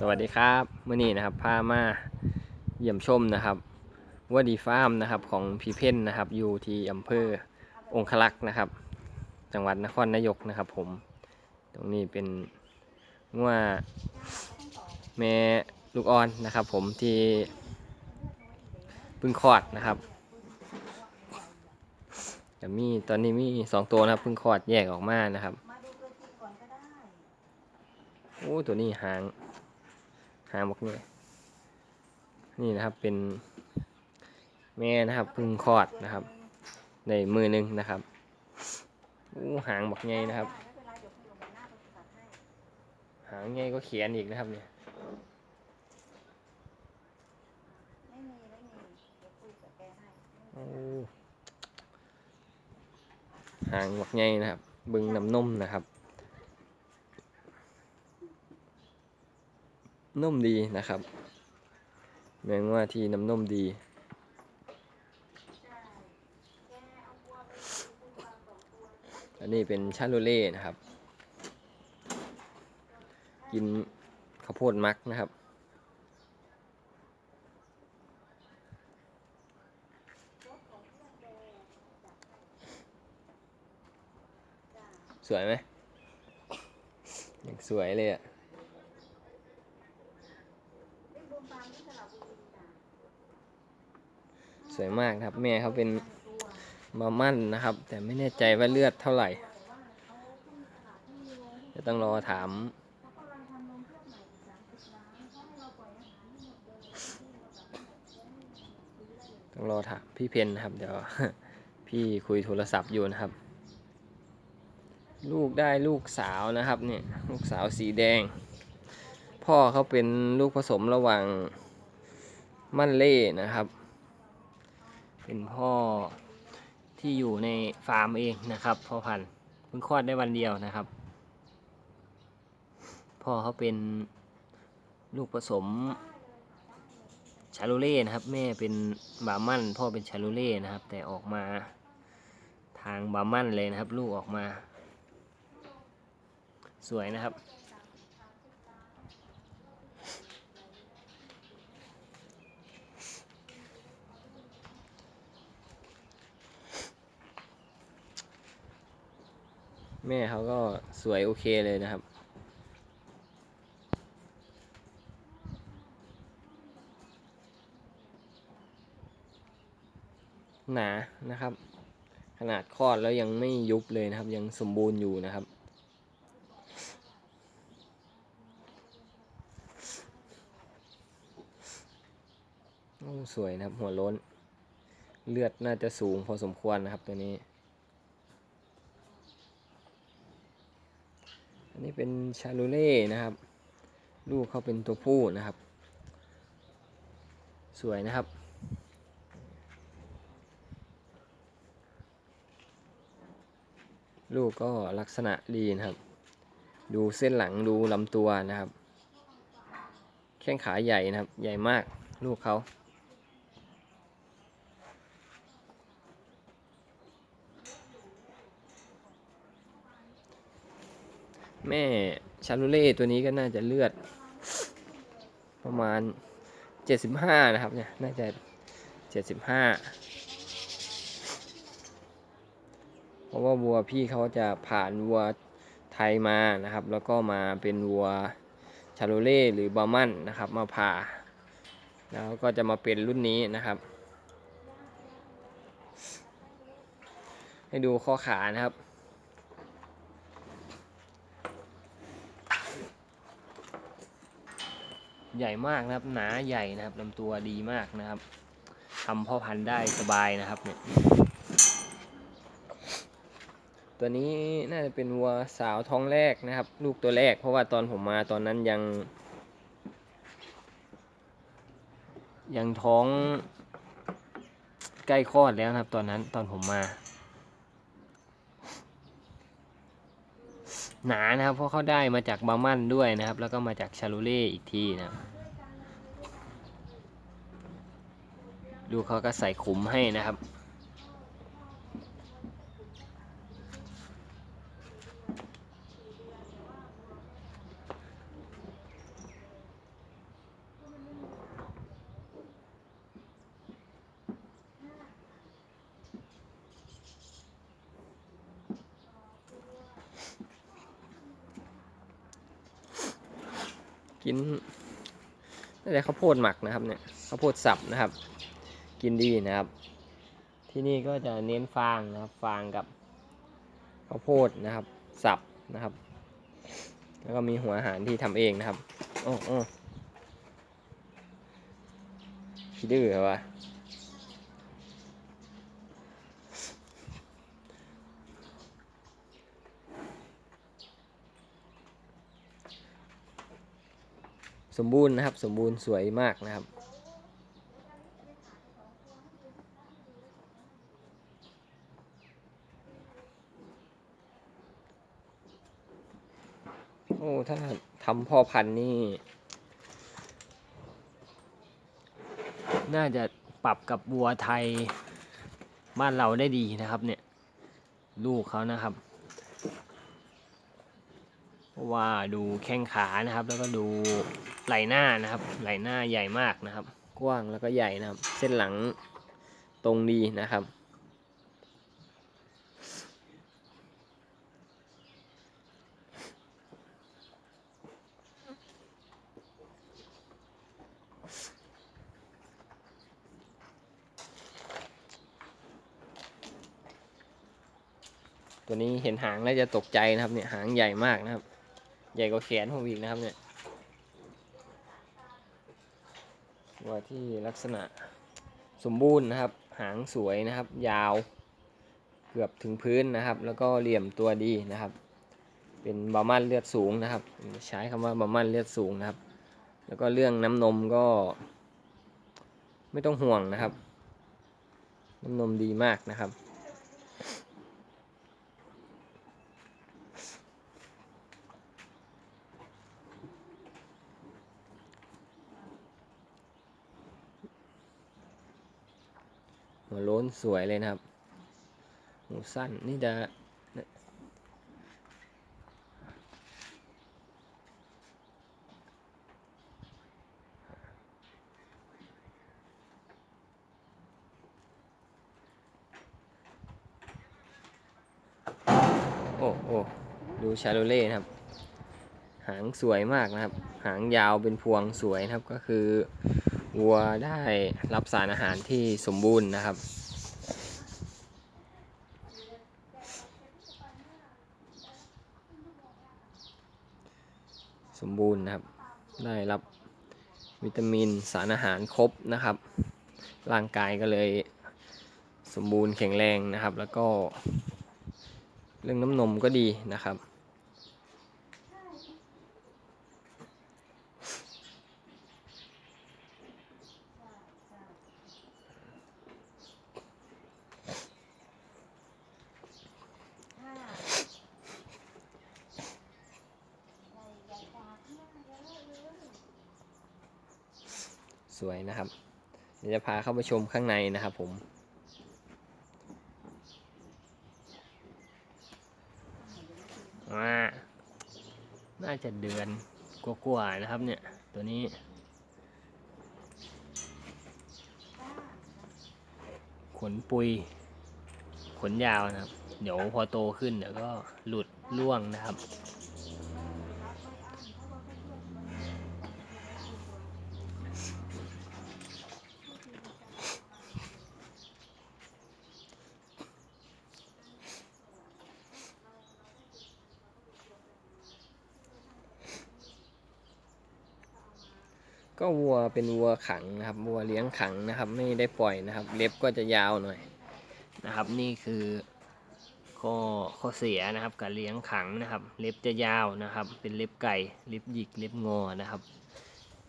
สวัสดีครับมื่อนี้นะครับพามาเยี่ยมชมนะครับวัวดีฟาร์มนะครับของพีเพ่นนะครับอยู่ที่อำเภอองคลักษ์นะครับ จังหวัดนครนายกนะครับ ผม ตรงนี้เป็นงัวแม่ลูกอ่อนนะครับ ผมที่เพึ่งคลอดนะครับจะมีตอนนี้มีสองตัวนะครับเพึ่งคลอดแยกออกมานะครับโอ้ตัวนี้หาง หางบอกเนี่ยนี่นะครับเป็นแม่นะครับพึ่งคลอดนะครับในมือหนึงนะครับโอ้หางบอกไงนะครับ หางไงก็เขียนอีกนะครับเนี่ยไม่มีไม่มีเดี๋ยวคุยกับแกให้โอ้หางบอกไงนะครับ บึงน้ำนมนะครับ นุ่มดีนะครับ แมงว่าที่น้ำนุ่มดี อันนี้เป็นชาโลเล่นะครับ กินข้าวโพดมักนะครับสวยไหมยังสวยเลยอะ เอ้ยบูมบามที่สระบุรีจ้ะ สวยมากครับ แม่เขาเป็นมามั่นนะครับ แต่ไม่แน่ใจว่าเลือดเท่าไหร่ จะต้องรอถามต้องรอถามพี่เพนนะครับ เดี๋ยวพี่คุยโทรศัพท์อยู่นะครับ ลูกได้ลูกสาวนะครับเนี่ยลูกสาวสีแดง พ่อเขาเป็นลูกผสมระหว่างมั่นเล่นะครับ เป็นพ่อที่อยู่ในฟาร์มเองนะครับพ่อพันธุ์เพิ่งคลอดได้วันเดียวนะครับ พ่อเขาเป็นลูกผสมชาลูเล่นะครับ แม่เป็นบามันพ่อเป็นชาลูเล่นะครับ แต่ออกมาทางบามันเลยนะครับ ลูกออกมา สวยนะครับ แม่เขาก็สวยโอเคเลยนะครับ หนานะครับ ขนาดคลอดแล้วยังไม่ยุบเลยนะครับ ยังสมบูรณ์อยู่นะครับโอ้สวยนะครับ หัวโล้น เลือดน่าจะสูงพอสมควรนะครับตัวนี้ อันนี้เป็นชาลูเล่นะครับ ลูกเขาเป็นตัวผู้นะครับ สวยนะครับ ลูกก็ลักษณะดีนะครับ ดูเส้นหลังดูลำตัวนะครับ แข้งขาใหญ่นะครับ ใหญ่มากลูกเขา แม่ชาลูเล่ตัวนี้ก็น่าจะเลือด ประมาณ 75 นะครับเนี่ยน่าจะ 75 เพราะว่าวัวพี่เขาจะผ่านวัวไทยมานะครับ แล้วก็มาเป็นวัวชาโลเล่หรือบามันนะครับ มาผ่า แล้วก็จะมาเป็นรุ่นนี้นะครับ ให้ดูข้อขานะครับ ใหญ่มากนะครับ หนาใหญ่นะครับลำตัวดีมากนะครับทำพ่อพันธุ์ได้สบายนะครับเนี่ยตัวนี้น่าจะเป็นวัวสาวท้องแรกนะครับ ลูกตัวแรก เพราะว่าตอนผมมาตอนนั้นยัง ยังท้องใกล้คลอดแล้วนะครับ ตอนนั้นตอนผมมา หนานะครับ เพราะเขาได้มาจากบามันด้วยนะครับ แล้วก็มาจากชาลูเล่อีกทีนะครับดูเขาก็ใส่ขุมให้นะครับ กินน่าจะข้าวโพดหมักนะครับเนี่ยข้าวโพดสับนะครับ กินดีนะครับ ที่นี่ก็จะเน้นฟางนะครับ ฟางกับข้าวโพดนะครับ สับนะครับ แล้วก็มีหัวอาหารที่ทำเองนะครับโอ้โอ้ขี้ดื้อเหรอวะ สมบูรณ์นะครับ สมบูรณ์สวยมากนะครับ โอ้ ถ้าทำพ่อพันธุ์นี่ น่าจะปรับกับวัวไทยบ้านเราได้ดีนะครับเนี่ย ลูกเขานะครับ เพราะว่าดูแข้งขานะครับ แล้วก็ดูไหล่หน้านะครับ ไหล่หน้าใหญ่มากนะครับ กว้างแล้วก็ใหญ่นะครับ เส้นหลังตรงดีนะครับตัวนี้เห็นหางแล้วจะตกใจนะครับเนี่ยหางใหญ่มากนะครับ ใหญ่กว่าแขนผมอีกนะครับเนี่ยวัวที่ลักษณะสมบูรณ์นะครับ หางสวยนะครับ ยาว เกือบถึงพื้นนะครับ แล้วก็เหลี่ยมตัวดีนะครับ เป็นบามันเลือดสูงนะครับ ใช้คำว่าบามันเลือดสูงนะครับ แล้วก็เรื่องน้ำนมก็ ไม่ต้องห่วงนะครับ น้ำนมดีมากนะครับ นสวยเลยนะครับ หูสั้นนี่จะโอ้โอ้ดูชาโลเล่นะครับ หางสวยมากนะครับ หางยาวเป็นพวงสวยนะครับก็คือวัวได้รับสารอาหารที่สมบูรณ์นะครับ สมบูรณ์นะครับ ได้รับวิตามินสารอาหารครบนะครับ ร่างกายก็เลยสมบูรณ์แข็งแรงนะครับ แล้วก็ เรื่องน้ำนมก็ดีนะครับ ค่ะใหญ่ใหญ่ตาข้างหน้าเยอะเลย สวยนะครับเดี๋ยวจะพาเข้าไปชมข้างในนะครับผมว่าน่าจะเดือนกว่าๆนะครับเนี่ย ตัวนี้ ขนปุย ขนยาวนะครับ เดี๋ยวพอโตขึ้นเดี๋ยวก็หลุดร่วงนะครับ ก็วัวเป็นวัวขังนะครับ วัวเลี้ยงขังนะครับ ไม่ได้ปล่อยนะครับ เล็บก็จะยาวหน่อยนะครับ นี่คือข้อข้อเสียนะครับการเลี้ยงขังนะครับ เล็บจะยาวนะครับ เป็นเล็บไก่ เล็บหยิก เล็บงอนะครับ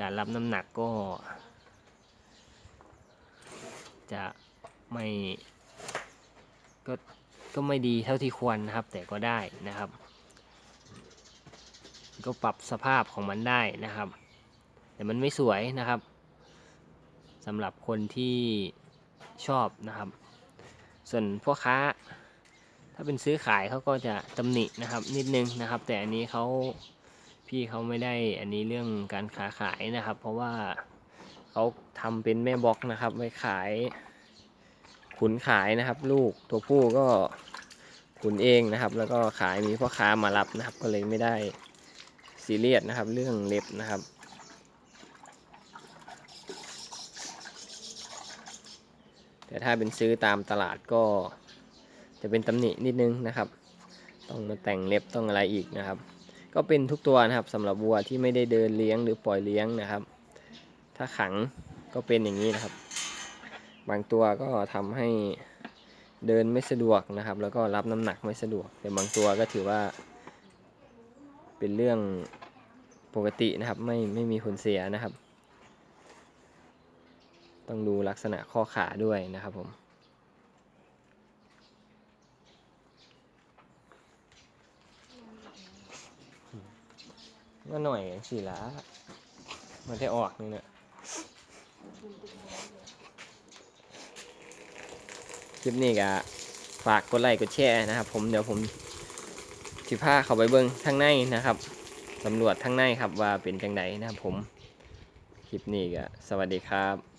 การรับน้ำหนักก็ จะไม่ก็ก็ไม่ดีเท่าที่ควรนะครับ แต่ก็ได้นะครับ ก็ปรับสภาพของมันได้นะครับ แต่มันไม่สวยนะครับสำหรับคนที่ชอบนะครับ ส่วนพ่อค้า ถ้าเป็นซื้อขายเขาก็จะตำหนินะครับนิดนึงนะครับ แต่อันนี้เขาพี่เขาไม่ได้อันนี้เรื่องการค้าขายนะครับ เพราะว่าเขาทำเป็นแม่บล็อกนะครับไว้ขาย ขุนขายนะครับ ลูกตัวผู้ก็ขุนเองนะครับ แล้วก็ขายมีพ่อค้ามารับนะครับ ก็เลยไม่ได้ซีเรียสนะครับ เรื่องเล็บนะครับ แต่ถ้าเป็นซื้อตามตลาดก็จะเป็นตำหนินิดนึงนะครับ ต้องมาแต่งเล็บต้องอะไรอีกนะครับ ก็เป็นทุกตัวนะครับสำหรับวัวที่ไม่ได้เดินเลี้ยงหรือปล่อยเลี้ยงนะครับ ถ้าขังก็เป็นอย่างนี้นะครับ บางตัวก็ทำให้เดินไม่สะดวกนะครับ แล้วก็รับน้ำหนักไม่สะดวก แต่บางตัวก็ถือว่า เป็นเรื่องปกตินะครับ ไม่ไม่มีผลเสียนะครับ ต้องดูลักษณะข้อขาด้วยนะครับผมก็หน่อยสิละมันได้ออกนี่เนี่ยคลิปนี้ก็ฝากกดไลค์กดแชร์นะครับ ผมเดี๋ยวผมสิพาเข้าไปเบิ้งข้างในนะครับสำรวจข้างในครับว่าเป็นจังไดนะครับผม คลิปนี้ก็สวัสดีครับ